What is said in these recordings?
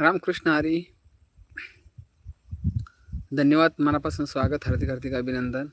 रामकृष्ण हरी. धन्यवाद मनापासून स्वागत हार्दिक हार्दिक अभिनंदन.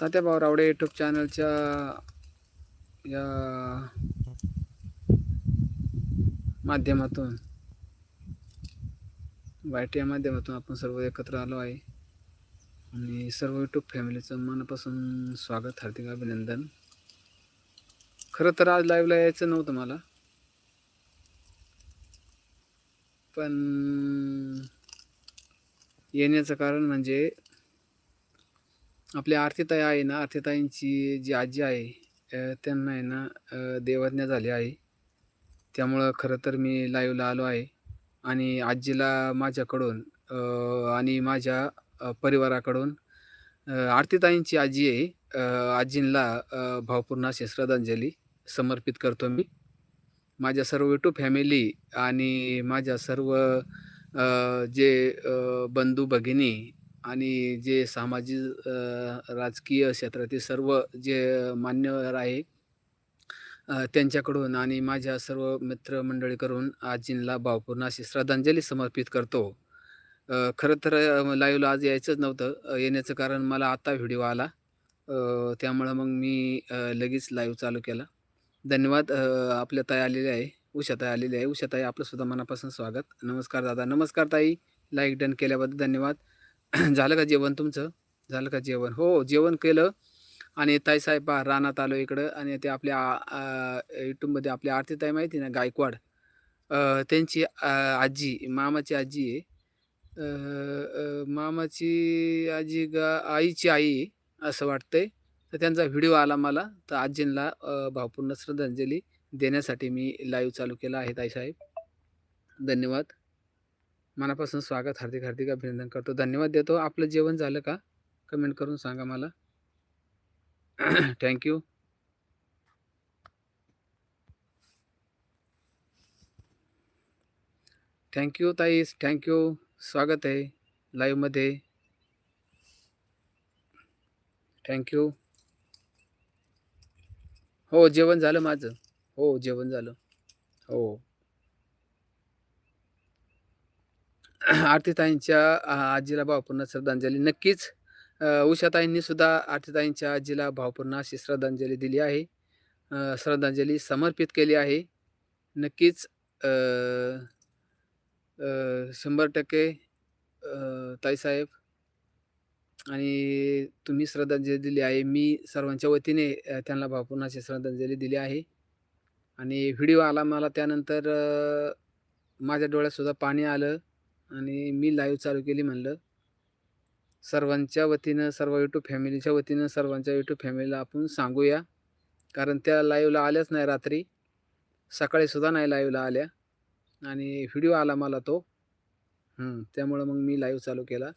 तात्याभाऊ रावडे यूट्यूब चॅनलच्या या माध्यमातून वाय या माध्यमातून आपण सर्व एकत्र आलो आहे. आणि सर्व यूट्यूब फॅमिलीचं मनापासून स्वागत हार्दिक अभिनंदन. खरं तर आज लाईव्हला यायचं नव्हतं मला. पण येण्याचं कारण म्हणजे आपली आरतीताई आहे ना आरतीताईंची जी आजी आहे त्यांना आहे ना देवज्ञा झाली आहे. त्यामुळं खरं तर मी लाईव्हला आलो आहे. आणि आजीला माझ्याकडून आणि माझ्या परिवाराकडून. आरतीताईंची आजी आहे. आजींना आजींला भावपूर्ण अशी श्रद्धांजली समर्पित करतो मी. माझ्या सर्व टू फॅमिली आणि माझ्या सर्व जे बंधू भगिनी आणि जे सामाजिक राजकीय क्षेत्रातील सर्व जे मान्यवर आहे त्यांच्याकडून आणि माझ्या सर्व मित्रमंडळीकडून आजींला भावपूर्ण अशी श्रद्धांजली समर्पित करतो. खरं तर लाईव्हला आज यायचंच नव्हतं. येण्याचं कारण मला आत्ता व्हिडिओ आला. त्यामुळं मग मी लगेच लाईव्ह चालू केला. धन्यवाद. आपल्या ताई आलेले आहे. उषाताई आलेली आहे. उषाताई ताई आपलंसुद्धा मनापासून स्वागत. नमस्कार दादा. नमस्कार ताई. लाईक डन केल्याबद्दल धन्यवाद. झालं का जेवण तुमचं? झालं का जेवण? हो जेवण केलं. आणि ताई साहेब रानात आलो इकडं. आणि ते आपल्या युट्यूबमध्ये आपल्या आरती ताई माहिती ना गायकवाड? त्यांची आजी मामाची आजी आहे. अ, अ, मामाची आजी गा आईची आई असं वाटतंय. तर त्यांचा व्हिडिओ आला मला. तर आजींना अ, भावपूर्ण श्रद्धांजली देण्यासाठी मी लाईव्ह चालू केला आहे ताईसाहेब. धन्यवाद. मनापासून स्वागत हार्दिक हार्दिक अभिनंदन करतो. धन्यवाद देतो. आपलं जेवण झालं का? कमेंट करून सांगा मला. थँक्यू थँक्यू ताईस थँक्यू स्वागत आहे लाईव्हमध्ये थँक्यू हो जेवण झालं माझं. हो जेवण झालं. हो. आरतीताईंच्या आजीला भावपूर्ण श्रद्धांजली. नक्कीच उषाताईंनी सुद्धा आरतीताईंच्या आजीला भावपूर्ण अशी श्रद्धांजली दिली आहे. श्रद्धांजली समर्पित केली आहे. नक्कीच शंभर टक्के ताईसाहेब आणि तुम्ही श्रद्धांजली दिली आहे. मी सर्वांच्या वतीने त्यांना भावपूर्णाची श्रद्धांजली दिली आहे. आणि व्हिडिओ आला मला त्यानंतर माझ्या डोळ्यातसुद्धा पाणी आलं आणि मी लाईव्ह चालू केली म्हणलं. सर्वांच्या वतीनं सर्व यूट्यूब फॅमिलीच्या वतीनं सर्वांच्या यूट्यूब फॅमिलीला आपण सांगूया. कारण त्या लाईव्हला आल्याच नाही रात्री. सकाळीसुद्धा नाही लाईव्हला आल्या. आणि व्हिडिओ आला मला तो. त्यामुळं मग मी लाईव्ह चालू केला.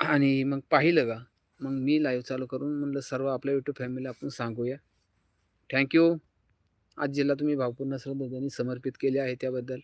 आणि मग पाहिलं का? मग मी लाईव्ह चालू करून म्हणलं सर्व आपल्या यूट्यूब फॅमिलीला आपण सांगूया. थँक्यू आजीला तुम्ही भावपूर्ण श्रद्धांनी समर्पित केले आहे त्याबद्दल.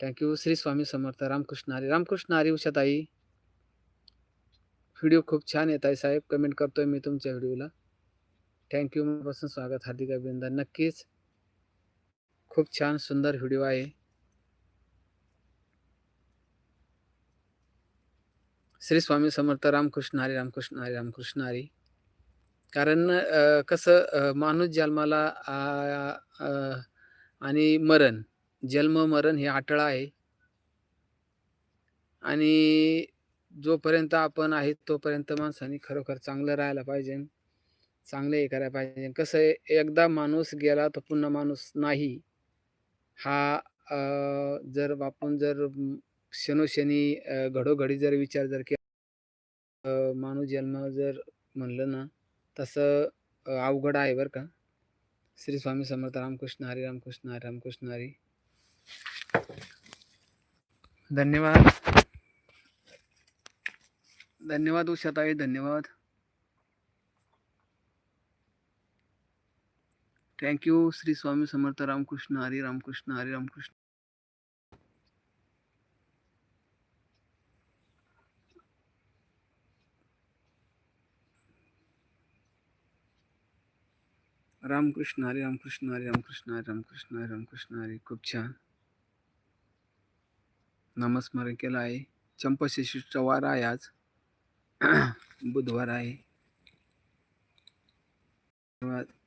Thank you Shri Swami Samarth. Ramakrishna Hari. Ramkrishna Hari उषाताई. व्हिडिओ खूप छान येत आहे साहेब. कमेंट करतोय मी तुमच्या व्हिडिओला थँक्यू मनापासून स्वागत. हार्दिक अभिनंदन. नक्कीच. खूप छान सुंदर व्हिडिओ आहे. श्री स्वामी समर्थ रामकृष्ण हरी रामकृष्ण हरी रामकृष्ण हरी. कारण कसं माणूस जन्माला आणि मरण जन्म मरण हे अटळ आहे. आणि जोपर्यंत आपण आहे तोपर्यंत माणसाने खरोखर चांगलं राहायला पाहिजे चांगलं हे करायला पाहिजे. कसं आहे एकदा माणूस गेला तर पुन्हा माणूस नाही. हा अ, जर आपण जर म, क्षणोक्षणी अ, घडोघडी जर विचार जर केला अ, माणूस जन्म जर म्हणलं ना तसं अ, अवघड आहे बरं का. श्री स्वामी समर्थ रामकृष्ण हरी रामकृष्ण हरी रामकृष्ण हरी. धन्यवाद. धन्यवाद उषाताई धन्यवाद. थँक्यू श्री स्वामी समर्थ रामकृष्ण हरी रामकृष्ण हरी रामकृष्ण रामकृष्ण हरी रामकृष्ण हरी रामकृष्ण हरी रामकृष्ण हरी रामकृष्ण हरी खूप छान नामस्मरण केलं आहे चंपशिष्टचा वार आहे आज बुधवार आहे धन्यवाद.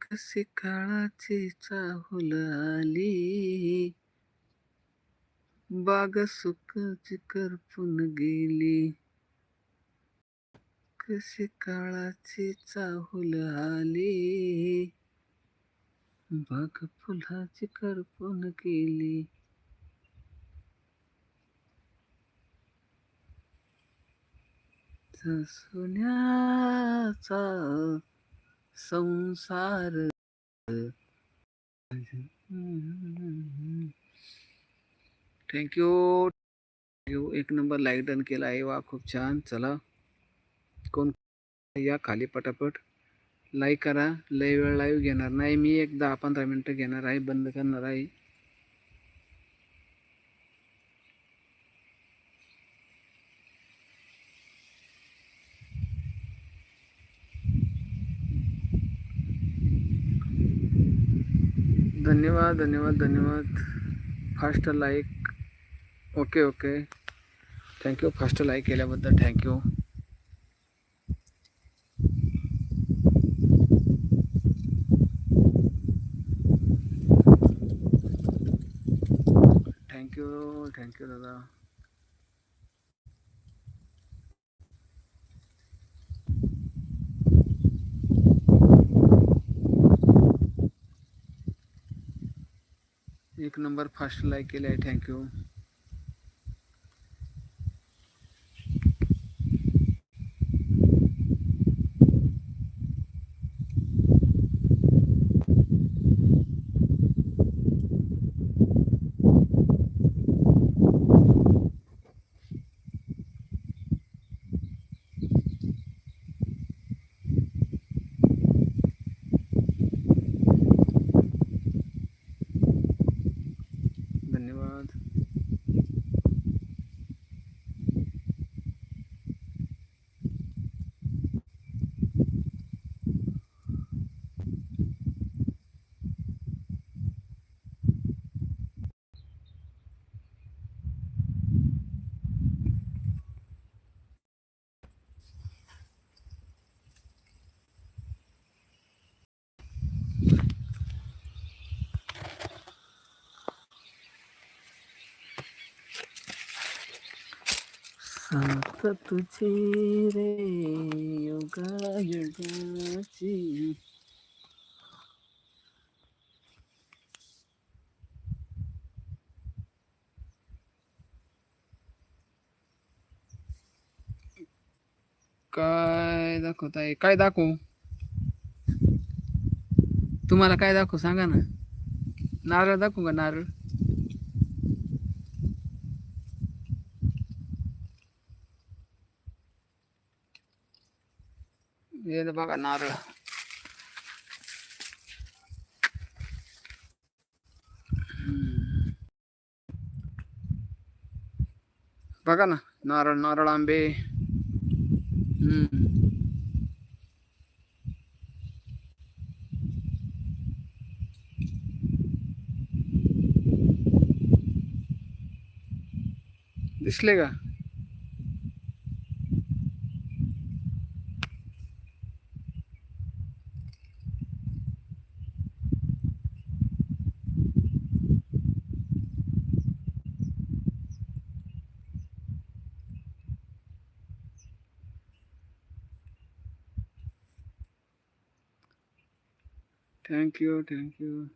कसे काळाची चाहुल आली? बाग सुखाची करपून गेली. कसे काळाची चाहुल आली? बाग फुलाची करपून गेली. सुन्याचा संसार. थँक्यू थँक्यू एक नंबर लाईक डन केला. आहे वा खूप छान. चला. कोण? या खाली पटापट. लाईक करा. लय वेळ लाईव्ह घेणार नाही. मी एक दहा पंधरा मिनटं घेणार आहे. बंद करणार आहे. धन्यवाद धन्यवाद धन्यवाद. Fast like okay okay thank you fast like केल्याबद्दल thank you thank you thank you दादा. एक नंबर फास्ट लाईक केले आहे. Thank you साथ तुझी रे योगा युगाची काय दाखवत आहे काय दाखवू तुम्हाला काय दाखवू सांगा ना नारळ दाखवू का नारळ हे बघा नारळ बघा ना नारळ नारळ आंबे हम्म. दिसले का thank you, thank you.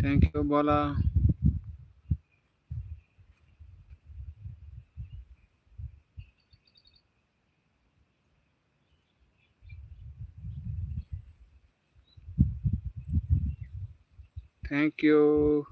Thank you, Bola. Thank you.